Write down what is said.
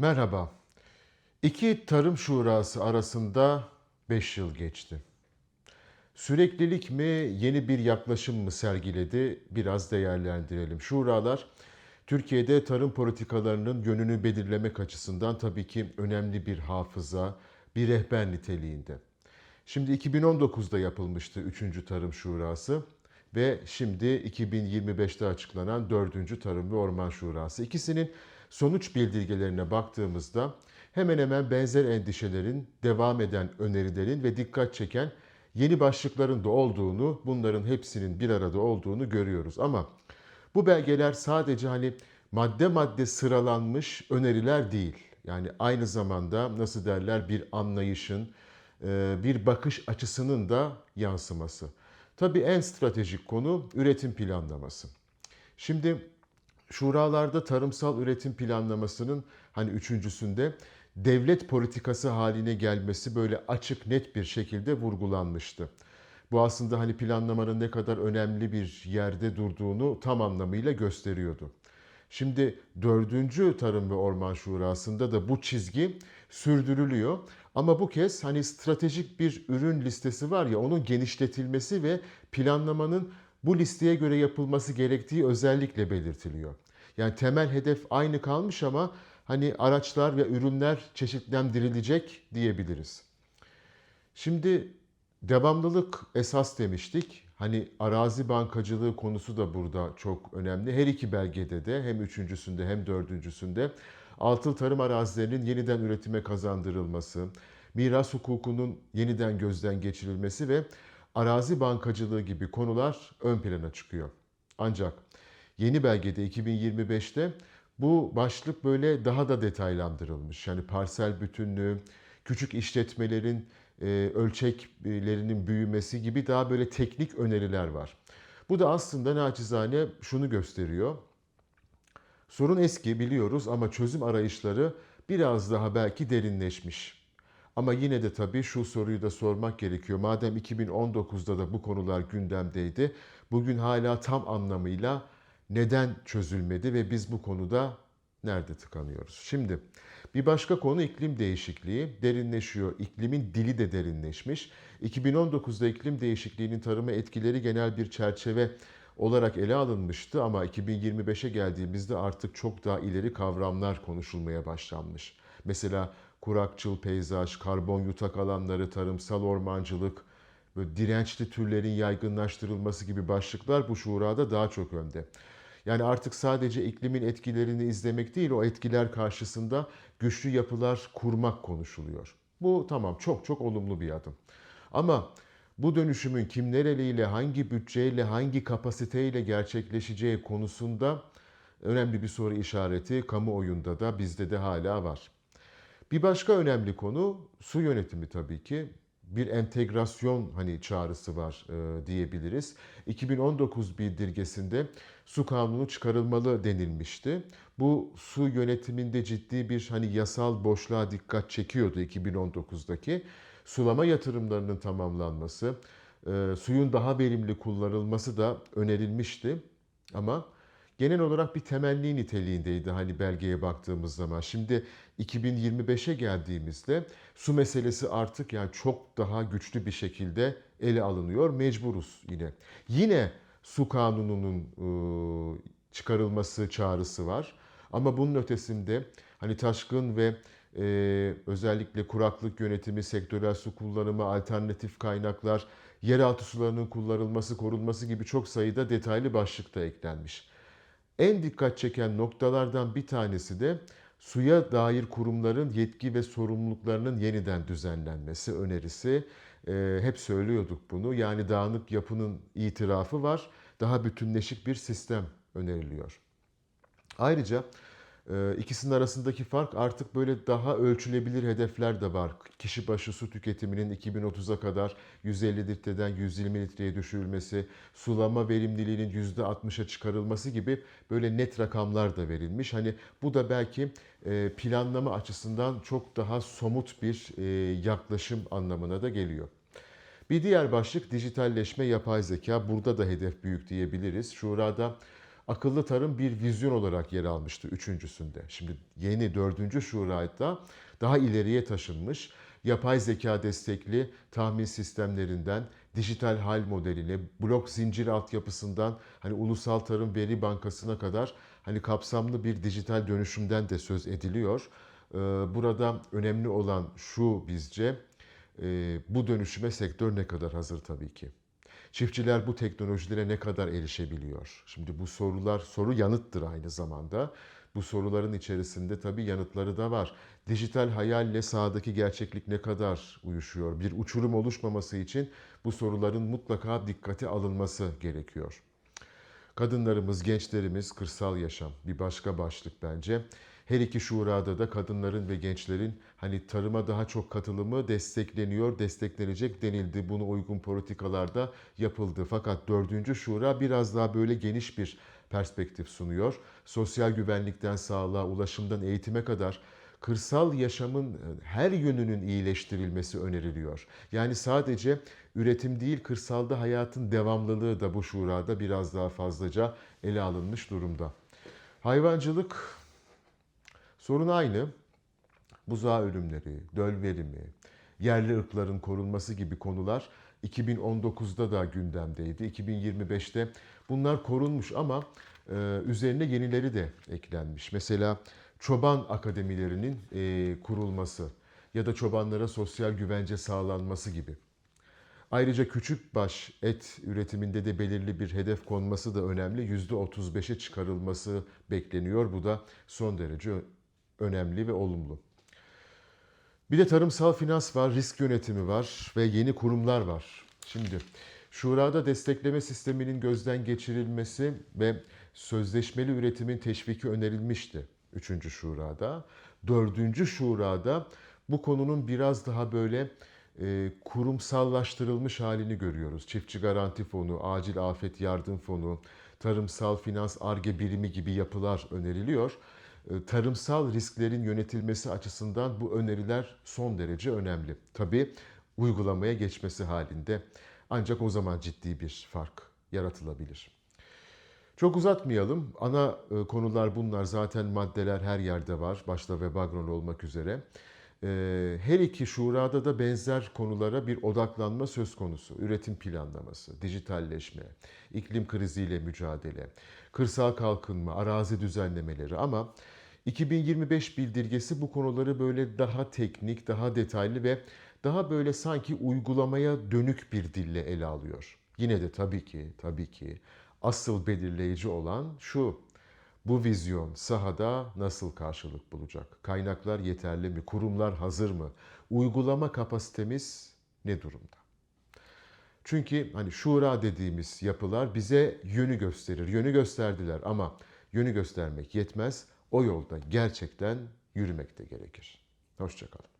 Merhaba. İki tarım şurası arasında 5 yıl geçti. Süreklilik mi, yeni bir yaklaşım mı sergiledi? Biraz değerlendirelim. Şuralar Türkiye'de tarım politikalarının yönünü belirlemek açısından tabii ki önemli bir hafıza, bir rehber niteliğinde. Şimdi 2019'da yapılmıştı 3. Tarım Şurası ve şimdi 2025'te açıklanan 4. Tarım ve Orman Şurası. İkisinin sonuç bildirgelerine baktığımızda hemen hemen benzer endişelerin, devam eden önerilerin ve dikkat çeken yeni başlıkların da olduğunu, bunların hepsinin bir arada olduğunu görüyoruz. Ama bu belgeler sadece hani madde madde sıralanmış öneriler değil. Yani aynı zamanda nasıl derler bir anlayışın, e, bir bakış açısının da yansıması. Tabii en stratejik konu üretim planlaması. Şimdi şuralarda tarımsal üretim planlamasının hani üçüncüsünde devlet politikası haline gelmesi böyle açık net bir şekilde vurgulanmıştı. Bu aslında hani planlamanın ne kadar önemli bir yerde durduğunu tam anlamıyla gösteriyordu. Şimdi dördüncü Tarım ve Orman Şurası'nda da bu çizgi sürdürülüyor. Ama bu kez hani stratejik bir ürün listesi var ya onun genişletilmesi ve planlamanın bu listeye göre yapılması gerektiği özellikle belirtiliyor. Yani temel hedef aynı kalmış ama hani araçlar ve ürünler çeşitlendirilecek diyebiliriz. Şimdi devamlılık esas demiştik. Hani arazi bankacılığı konusu da burada çok önemli. Her iki belgede de hem üçüncüsünde hem dördüncüsünde altıl tarım arazilerinin yeniden üretime kazandırılması, miras hukukunun yeniden gözden geçirilmesi ve arazi bankacılığı gibi konular ön plana çıkıyor. Ancak yeni belgede 2025'te bu başlık böyle daha da detaylandırılmış. Yani parsel bütünlüğü, küçük işletmelerin e, ölçeklerinin büyümesi gibi daha böyle teknik öneriler var. Bu da aslında naçizane şunu gösteriyor. Sorun eski biliyoruz ama çözüm arayışları biraz daha belki derinleşmiş. Ama yine de tabii şu soruyu da sormak gerekiyor. Madem 2019'da da bu konular gündemdeydi, bugün hala tam anlamıyla neden çözülmedi ve biz bu konuda nerede tıkanıyoruz? Şimdi bir başka konu iklim değişikliği. Derinleşiyor. İklimin dili de derinleşmiş. 2019'da iklim değişikliğinin tarıma etkileri genel bir çerçeve olarak ele alınmıştı ama 2025'e geldiğimizde artık çok daha ileri kavramlar konuşulmaya başlanmış. Mesela kurakçıl peyzaj, karbon yutak alanları, tarımsal ormancılık, böyle dirençli türlerin yaygınlaştırılması gibi başlıklar bu şurada daha çok önde. Yani artık sadece iklimin etkilerini izlemek değil, o etkiler karşısında güçlü yapılar kurmak konuşuluyor. Bu tamam çok çok olumlu bir adım. Ama bu dönüşümün kim nereliyle, hangi bütçeyle, hangi kapasiteyle gerçekleşeceği konusunda önemli bir soru işareti kamuoyunda da bizde de hala var. Bir başka önemli konu su yönetimi tabii ki bir entegrasyon hani çağrısı var e, diyebiliriz. 2019 bildirgesinde su kanunu çıkarılmalı denilmişti. Bu su yönetiminde ciddi bir hani yasal boşluğa dikkat çekiyordu 2019'daki. Sulama yatırımlarının tamamlanması, e, suyun daha verimli kullanılması da önerilmişti. Ama genel olarak bir temenni niteliğindeydi hani belgeye baktığımız zaman. Şimdi 2025'e geldiğimizde su meselesi artık yani çok daha güçlü bir şekilde ele alınıyor. Mecburuz yine. Yine su kanununun e, çıkarılması çağrısı var. Ama bunun ötesinde hani taşkın ve e, özellikle kuraklık yönetimi, sektörel su kullanımı, alternatif kaynaklar, yeraltı sularının kullanılması, korunması gibi çok sayıda detaylı başlıkta eklenmiş. En dikkat çeken noktalardan bir tanesi de suya dair kurumların yetki ve sorumluluklarının yeniden düzenlenmesi önerisi. E, hep söylüyorduk bunu. Yani dağınık yapının itirafı var. Daha bütünleşik bir sistem öneriliyor. Ayrıca ikisinin arasındaki fark artık böyle daha ölçülebilir hedefler de var. Kişi başı su tüketiminin 2030'a kadar 150 litreden 120 litreye düşürülmesi, sulama verimliliğinin %60'a çıkarılması gibi böyle net rakamlar da verilmiş. Hani bu da belki e, planlama açısından çok daha somut bir e, yaklaşım anlamına da geliyor. Bir diğer başlık dijitalleşme, yapay zeka. Burada da hedef büyük diyebiliriz. Şurada akıllı tarım bir vizyon olarak yer almıştı üçüncüsünde. Şimdi yeni dördüncü şurada daha ileriye taşınmış yapay zeka destekli tahmin sistemlerinden dijital hal modeline, blok zincir altyapısından hani ulusal tarım veri bankasına kadar hani kapsamlı bir dijital dönüşümden de söz ediliyor. Ee, Burada önemli olan şu bizce e, bu dönüşüme sektör ne kadar hazır tabii ki. Çiftçiler bu teknolojilere ne kadar erişebiliyor? Şimdi bu sorular soru yanıttır aynı zamanda. Bu soruların içerisinde tabii yanıtları da var. Dijital hayalle sahadaki gerçeklik ne kadar uyuşuyor? Bir uçurum oluşmaması için bu soruların mutlaka dikkate alınması gerekiyor. Kadınlarımız, gençlerimiz, kırsal yaşam bir başka başlık bence. Her iki şurada da kadınların ve gençlerin hani tarıma daha çok katılımı destekleniyor, desteklenecek denildi. Buna uygun politikalarda yapıldı. Fakat dördüncü şura biraz daha böyle geniş bir perspektif sunuyor. Sosyal güvenlikten sağlığa, ulaşımdan eğitime kadar kırsal yaşamın her yönünün iyileştirilmesi öneriliyor. Yani sadece üretim değil kırsalda hayatın devamlılığı da bu şurada biraz daha fazlaca ele alınmış durumda. Hayvancılık sorun aynı. Buzağı ölümleri, döl verimi, yerli ırkların korunması gibi konular 2019'da da gündemdeydi. 2025'te bunlar korunmuş ama e, üzerine yenileri de eklenmiş. Mesela çoban akademilerinin e, kurulması ya da çobanlara sosyal güvence sağlanması gibi. Ayrıca küçük baş et üretiminde de belirli bir hedef konması da önemli. %35'e çıkarılması bekleniyor. Bu da son derece önemli ve olumlu. Bir de tarımsal finans var, risk yönetimi var ve yeni kurumlar var. Şimdi Şurada destekleme sisteminin gözden geçirilmesi ve sözleşmeli üretimin teşviki önerilmişti. Üçüncü şurada. Dördüncü şurada bu konunun biraz daha böyle e, kurumsallaştırılmış halini görüyoruz. Çiftçi Garanti Fonu, Acil Afet Yardım Fonu, Tarımsal Finans Arge Birimi gibi yapılar öneriliyor. E, tarımsal risklerin yönetilmesi açısından bu öneriler son derece önemli. Tabii uygulamaya geçmesi halinde ancak o zaman ciddi bir fark yaratılabilir. Çok uzatmayalım. Ana e, konular bunlar. Zaten maddeler her yerde var. Başta Webagron olmak üzere. E, Her iki şurada da benzer konulara bir odaklanma söz konusu. Üretim planlaması, dijitalleşme, iklim kriziyle mücadele, kırsal kalkınma, arazi düzenlemeleri ama 2025 bildirgesi bu konuları böyle daha teknik, daha detaylı ve daha böyle sanki uygulamaya dönük bir dille ele alıyor. Yine de tabii ki, tabii ki asıl belirleyici olan şu. Bu vizyon sahada nasıl karşılık bulacak? Kaynaklar yeterli mi? Kurumlar hazır mı? Uygulama kapasitemiz ne durumda? Çünkü hani şura dediğimiz yapılar bize yönü gösterir. Yönü gösterdiler ama yönü göstermek yetmez. O yolda gerçekten yürümek de gerekir. Hoşçakalın.